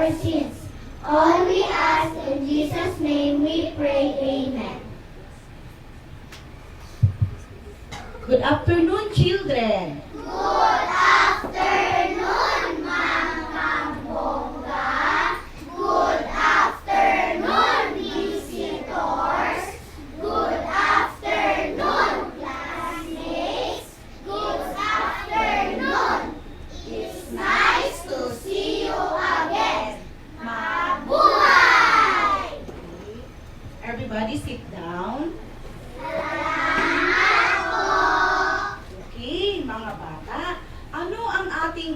our sins. All we ask in Jesus' name we pray. Amen. Good afternoon, children. Good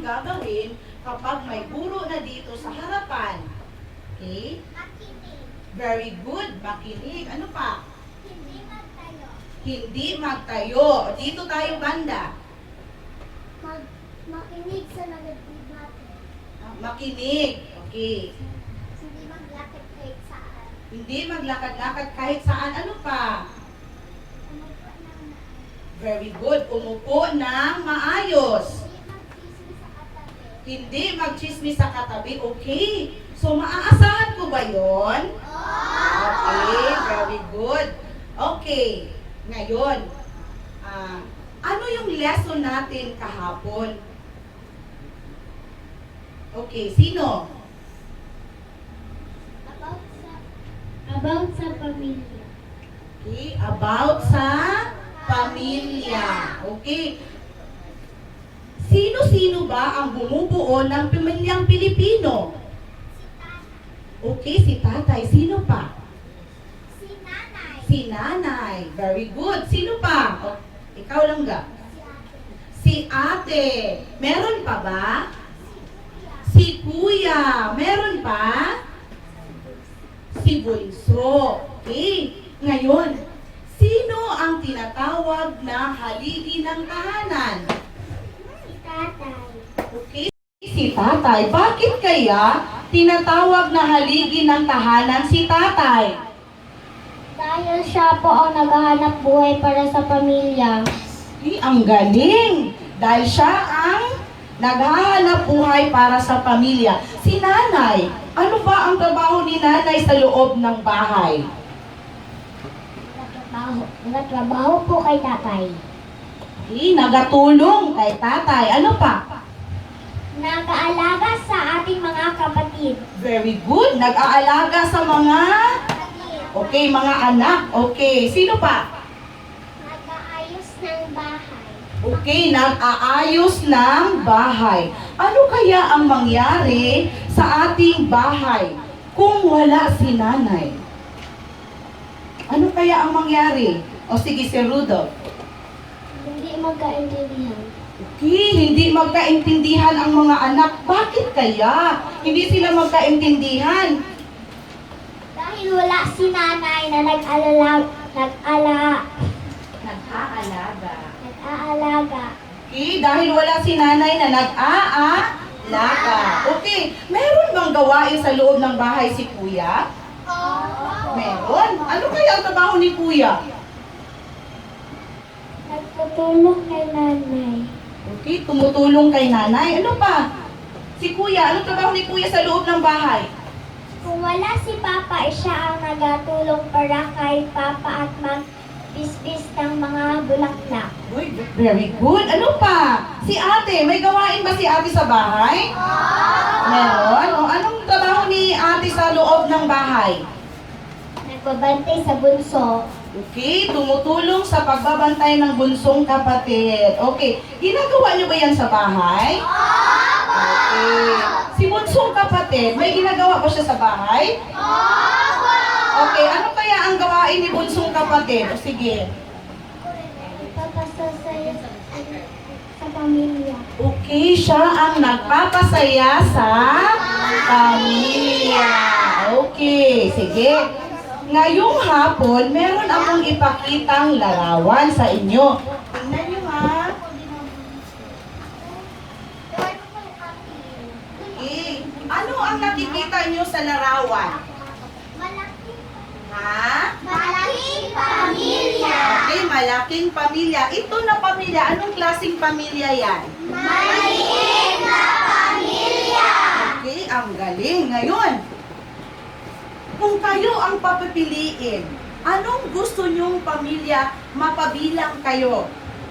gagawin kapag may guro na dito sa harapan? Okay? Very good. Makinig. Ano pa? Hindi magtayo. Dito tayo banda. Mag makinig sa nagdebate. Ah, Makinig. Okay. Hindi maglakit kahit saan. Hindi maglakad-lakad kahit saan. Ano pa? Umupo ng Very good. Umupo ng maayos. Hindi magchismis sa katabi. Okay. So, maaasahan ko ba yon? Okay. Very good. Okay. Ngayon, ah, ano yung lesson natin kahapon? Okay, sino? About sa about sa pamilya. Okay, about sa pamilya. Okay. Sino-sino ba ang bumubuo ng pamilyang Pilipino? Okay, si tatay. Sino pa? Si nanay. Si nanay. Very good. Sino pa? O, ikaw lang ga. Si ate. Si ate. Meron pa ba? Si kuya. Meron pa? Si bunso. Okay. Ngayon, sino ang tinatawag na haligi ng tahanan? Okay. Si tatay. Bakit kaya tinatawag na haligi ng tahanan si tatay? Dahil siya po ang naghahanap buhay para sa pamilya. Eh, ang galing! Dahil siya ang naghahanap buhay para sa pamilya. Si nanay, ano ba ang trabaho ni nanay sa loob ng bahay? Nagtrabaho, nagtrabaho po kay tatay. Eh, nagatulong kay tatay. Ano pa? Nag-aalaga sa ating mga kapatid. Very good. Nag-aalaga sa mga... Kapatid. Okay, mga anak. Okay. Sino pa? Nag-aayos ng bahay. Okay, nag-aayos ng bahay. Ano kaya ang mangyari sa ating bahay kung wala si nanay? Ano kaya ang mangyari? O sige, si Rudolph. Hindi magkaintindihan. Okay, hindi magkaintindihan ang mga anak. Bakit kaya? Hindi sila magkaintindihan. Dahil wala si nanay na nag-alala, nag-ala, Nag-aalaga. nag-aalaga. Okay, dahil wala si nanay na nag-aalaga. Okay, meron bang gawain sa loob ng bahay si kuya? Meron. Ano kaya ang trabaho ni kuya? Nagtutulong kay nanay. Okay, tumutulong kay nanay. Ano pa? Si kuya, ano trabaho ni kuya sa loob ng bahay? Kung wala si Papa, eh, siya ang nagatulong para kay Papa at mag-bisbis ng mga bulaklak. Uy, very good. Ano pa? Si ate, may gawain ba si ate sa bahay? Meron. O anong trabaho ni ate sa loob ng bahay? Nagbabantay sa bunso. Okay, tumutulong sa pagbabantay ng bunsong kapatid. Okay, ginagawa niyo ba yan sa bahay? Okay. Si bunsong kapatid, may ginagawa ba siya sa bahay? Okay, ano kaya ang gawain ni bunsong kapatid? O sige. Ipapasasaya sa pamilya. Okay, siya ang nagpapasaya sa pamilya. Okay, sige. Ngayong hapon, meron akong ipakitang larawan sa inyo. Tingnan niyo ha. Okay. Ano ang nakikita niyo sa larawan? Ha? Malaki. pamilya. Okay, malaking pamilya. Ito na pamilya, anong klaseng pamilya yan? Maliit na pamilya. Okay, ang galing. Ngayon, kung kayo ang papipiliin, anong gusto nyong pamilya mapabilang kayo?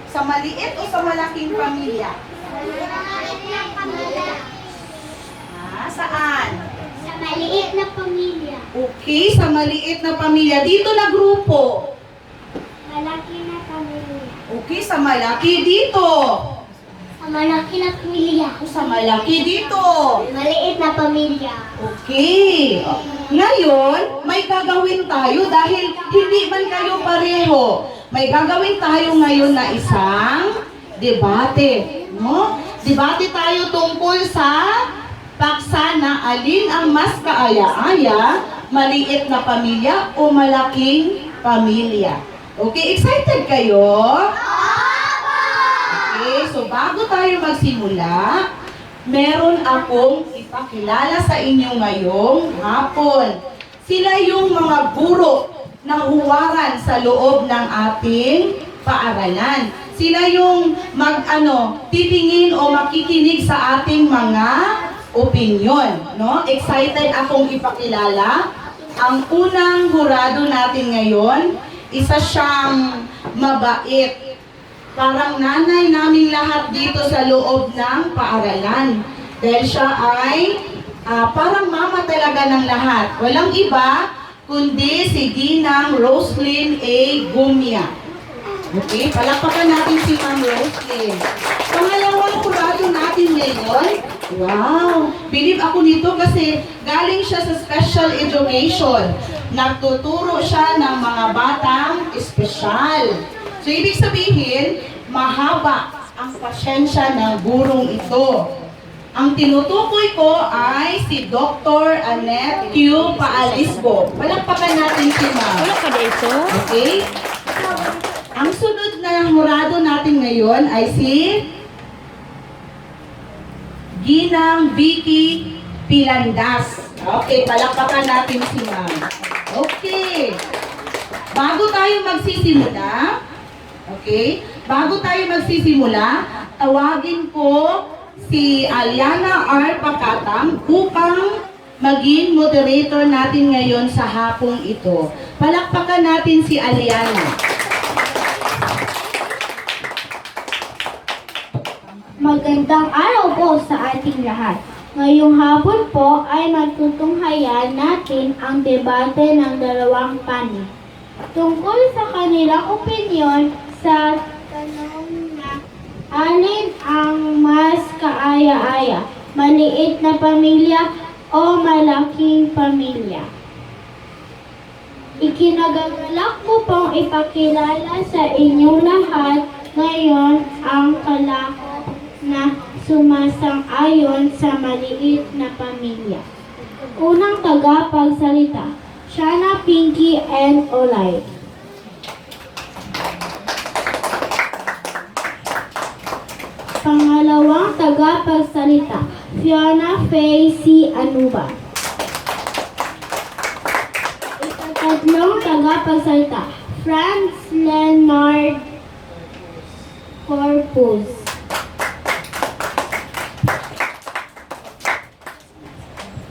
Sa maliit o sa malaking pamilya? Maliit na pamilya. Ha? Saan? Sa maliit na pamilya. Okay, sa maliit na pamilya. Dito na grupo. Malaki na pamilya. Okay, sa malaki dito. Sa malaki na pamilya. Sa malaki dito. Maliit na pamilya. Okay. Ngayon, may gagawin tayo dahil hindi man kayo pareho. May gagawin tayo ngayon na isang debate. No? Debate tayo tungkol sa paksa na alin ang mas kaaya-aya, maliit na pamilya o malaking pamilya. Okay, excited kayo? Okay, so bago tayo magsimula, meron akong ipakilala sa inyo ngayong hapon. Sila yung mga guro na huwaran sa loob ng ating paaralan. Sila yung mag ano, titingin o makikinig sa ating mga opinion, no? Excited akong ipakilala ang unang hurado natin ngayon, isa siyang mabait, Parang nanay naming lahat dito sa loob ng paaralan. Dahil siya ay ah, parang mama talaga ng lahat. Walang iba kundi si Ginang Roslyn A. Gumia. Okay, palakpakan natin si Ma'am Roslyn. Pangalawang kurado natin ngayon. Wow! Believe ako nito kasi galing siya sa special education. Nagtuturo siya ng mga batang espesyal. So, ibig sabihin, mahaba ang pasyensya ng gurong ito. Ang tinutukoy ko ay si Dr. Annette Q. Paalisbo. Palakpakan natin si Ma'am. Wala ka dito? Okay? Ang sunod na murado natin ngayon ay si Ginang Vicky Pilandas. Okay, palakpakan natin si Ma'am. Okay. Bago tayo magsisimula, okay, bago tayo magsisimula, tawagin ko si Aliana R. Pakatang upang maging moderator natin ngayon sa hapong ito. Palakpakan natin si Aliana. Magandang araw po sa ating lahat. Ngayong hapon po ay magtutunghayan natin ang debate ng dalawang panig tungkol sa kanilang opinyon sa tanong na alin ang mas kaaya-aya, maliit na pamilya o malaking pamilya. Ikinagagalak ko pong ipakilala sa inyong lahat ngayon ang kalako na sumasang-ayon sa maliit na pamilya. Unang tagapagsalita, Shana, Pinky, and Olay. Pangalawang tagapagsalita, Fiona Faye C. Anuba. Ikatatlong tagapagsalita, Franz Leonard Corpus.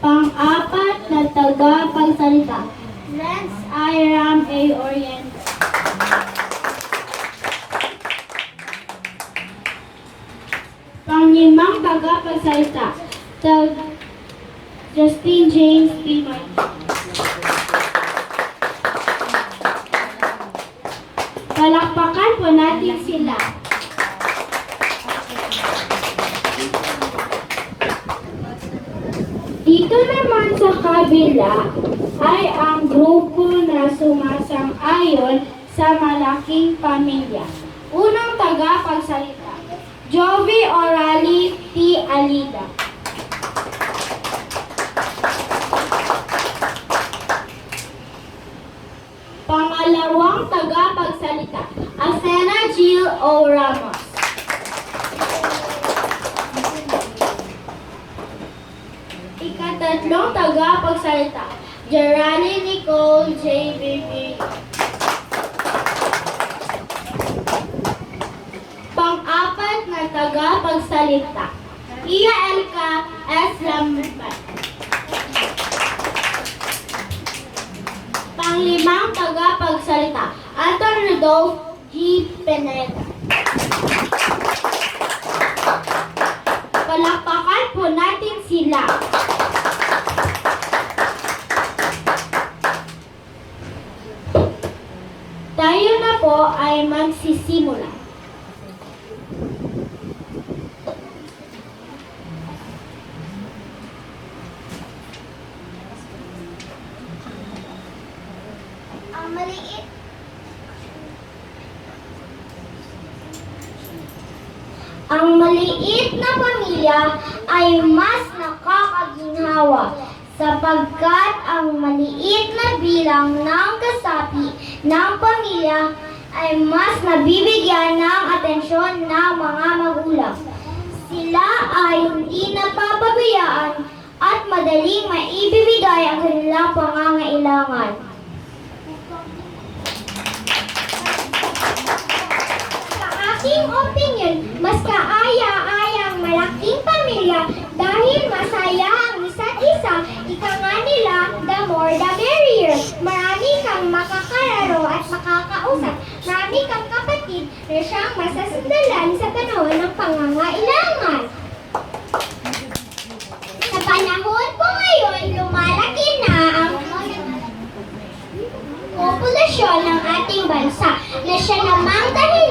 Pang-apat na tagapagsalita, Lance Iram A. Oriente. Panglimang tagapagsalita, Tag Justin James. Martin. Palakpakan po natin sila. Dito naman sa kabila ay ang grupo na sumasang-ayon sa malaking pamilya. Unang tagapagsalita, Jovi Orali T. Alida. Pangalawang tagapagsalita, Asena Jill O. Ramos. Ikatatlong tagapagsalita, Jerani Nicole J. Bibi. Pang-apat tagapagsalita. Iya Elka S. Lambat. Panglimang tagapagsalita, Anton Rodolfo G. Pineda. Palakpakan po natin sila. Tayo na po ay magsisimula. Maliit Ang maliit na pamilya ay mas nakakaginhawa sapagkat ang maliit na bilang ng kasapi ng pamilya ay mas nabibigyan ng atensyon ng mga magulang. Sila ay hindi napapabayaan at madaling maibibigay ang kanilang pangangailangan. Opinion, mas kaaya-ayang malaking pamilya dahil masaya ang isa't isa, ika nga nila, the more the merrier. Marami kang makakararo at makakausap. Marami kang kapatid na siyang masasandalan sa panahon ng pangangailangan. Sa panahon po ngayon, lumalaki na ang populasyon ng ating bansa na siya namang dahilan ng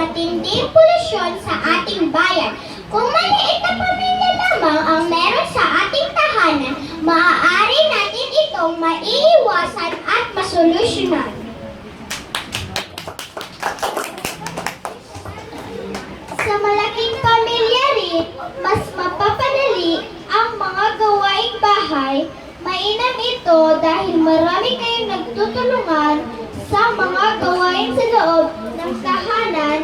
matinding polusyon sa ating bayan. Kung maliit na pamilya lamang ang meron sa ating tahanan, maaari natin itong maiiwasan at masolusyonan. Sa malaking pamilya rin, mas mapapadali ang mga gawaing bahay. Mainam ito dahil marami kayong nagtutulungan sa mga gawain sa loob ng tahanan.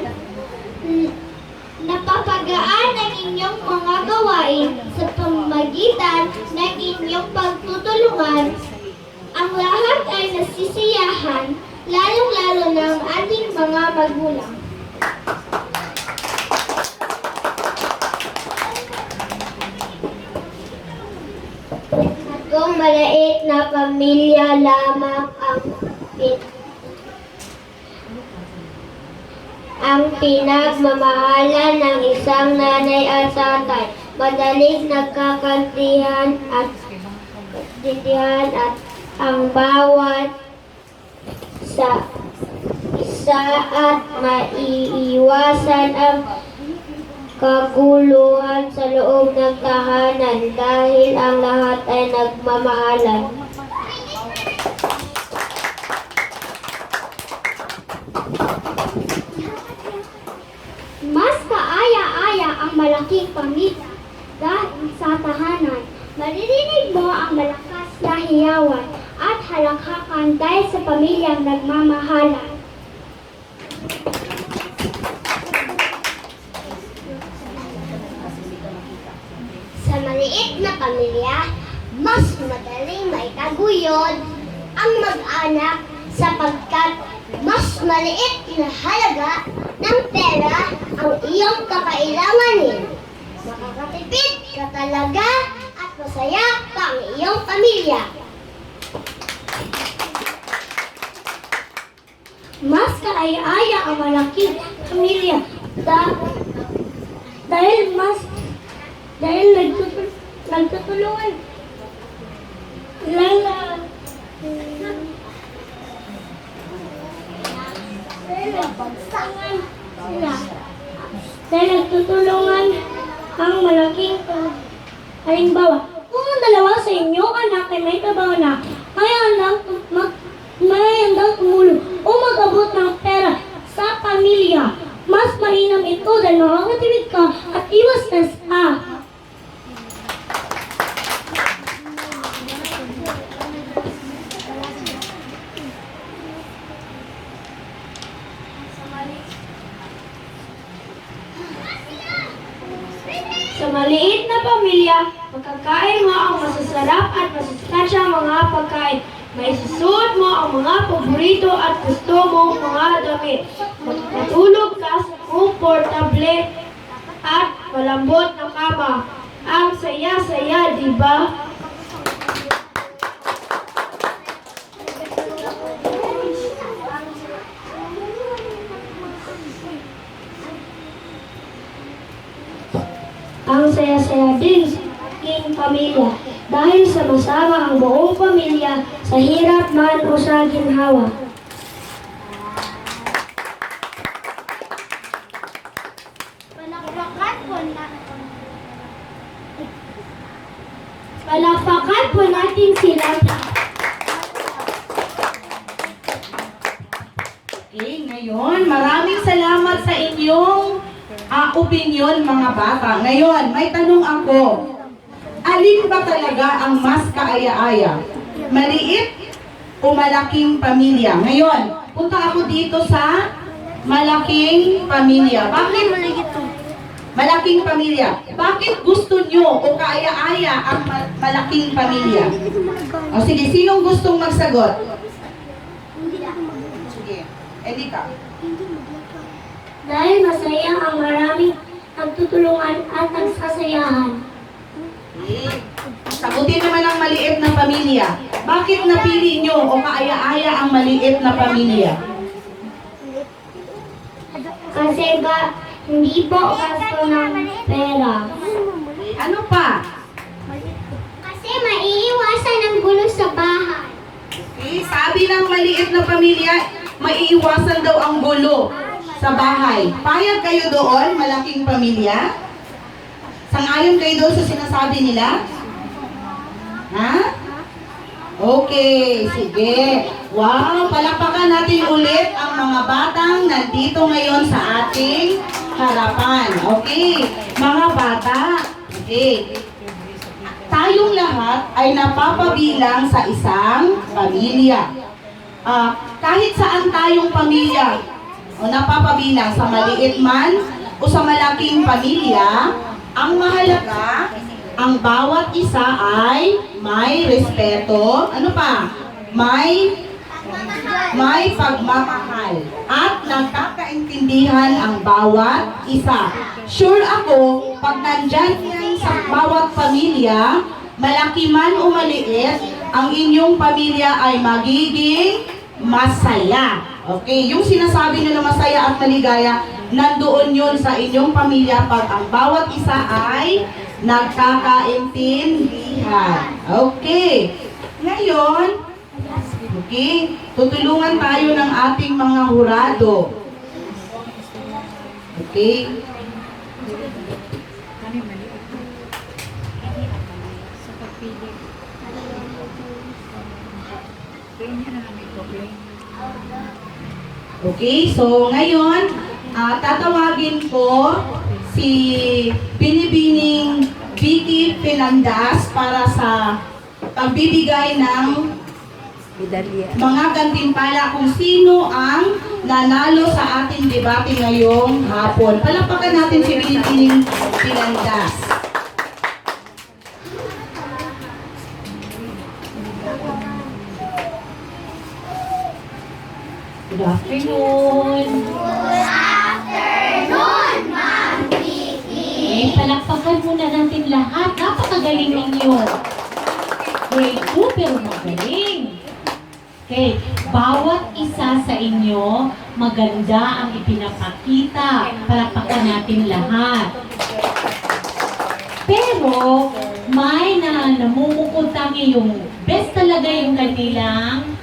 Napapagaan ang inyong mga gawain sa pamagitan ng inyong pagtutulungan. Ang lahat ay nasisiyahan, lalong-lalo ng ating mga magulang. At kung maliit na pamilya lamang ang ang pinagmamahalan ng isang nanay at tatay, madaling nagkakantihan at kantihan at ang bawat sa isa at maiiwasan ang kaguluhan sa loob ng tahanan dahil ang lahat ay nagmamahalan. Mas kaaya-aya ang malaking pamilya dahil sa tahanan. Maririnig mo ang malakas na hiyawan at halakhakan dahil sa pamilyang nagmamahalan. Sa maliit na pamilya, mas madaling maitaguyod ang mag-anak sapagkat mas maliit na halaga ng pera ang iyong kakailanganin. Makakatipid ka talaga at masaya pa ang iyong pamilya. Mas kaaya-aya ang malaking pamilya da- dahil mas dahil nagtutul nagtutulungan lala dahil dahil nagtutulungan ang malaking halimbawa kung ang dalawa sa inyong anak ay may trabaho na may handang mag may handang o mag-abot ng pera sa pamilya mas mainam ito dahil makakatipid ka at iwas ka. Sa maliit na pamilya, magkakain mo ang masasarap at masustansyang mga pagkain. May susuot mo ang mga paborito at gusto mong mga damit. Matulog ka sa komportable at malambot na kama. Ang saya-saya, di ba? Ang saya-saya din sa pamilya dahil sama-sama ang buong pamilya sa hirap man o sa ginhawa. Palakpakan po na Palakpakan po natin sila. Okay, ngayon, maraming salamat sa inyong ah, opinion mga bata. Ngayon, may tanong ako. Alin ba talaga ang mas kaaya-aya? Maliit o malaking pamilya? Ngayon, punta ako dito sa malaking pamilya. Bakit malaking pamilya? Bakit gusto nyo o kaaya-aya ang ma- malaking pamilya? O sige, sinong gustong magsagot? Sige, Erika. Dahil masaya ang maraming nagtutulungan at nagsasayahan. Sagutin naman ang maliit na pamilya. Bakit napili nyo o kaaya-aya ang maliit na pamilya? Kasi ba, hindi po gasto ng pera. Ano pa? Kasi maiiwasan ang gulo sa bahay. Okay, sabi ng maliit na pamilya, maiiwasan daw ang gulo sa bahay. Payag kayo doon, malaking pamilya? Sangayon kayo doon sa sinasabi nila? Ha? Okay, sige. Wow, palakpakan natin ulit ang mga batang nandito ngayon sa ating harapan. Okay, mga bata. Okay. Tayong lahat ay napapabilang sa isang pamilya. Ah, kahit saan tayong pamilya o napapabilang sa maliit man o sa malaking pamilya, ang mahalaga, ang bawat isa ay may respeto, ano pa? May may pagmamahal at nagkakaintindihan ang bawat isa. Sure ako, pag nandyan yan sa bawat pamilya, malaki man o maliit, ang inyong pamilya ay magiging masaya. Okay, yung sinasabi nyo na masaya at maligaya, nandoon yun sa inyong pamilya pag ang bawat isa ay nagkakaintindihan. Okay, ngayon, Okay? Tutulungan tayo ng ating mga hurado. Okay? Okay, so ngayon, ah, tatawagin ko si Binibining Vicky Penandas para sa pagbibigay ng mga gantimpala kung sino ang nanalo sa ating debate ngayong hapon. Palakpakan natin si Pilipining Pilandas. Good afternoon. Eh, palakpakan muna natin lahat. Napakagaling ninyo. Grade 2, pero magaling. Okay, bawat isa sa inyo, maganda ang ipinapakita. Palakpakan natin lahat. Pero, may na namumukutangi yung best talaga yung kanilang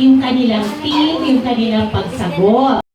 yung kanilang team, yung kanilang pagsagot.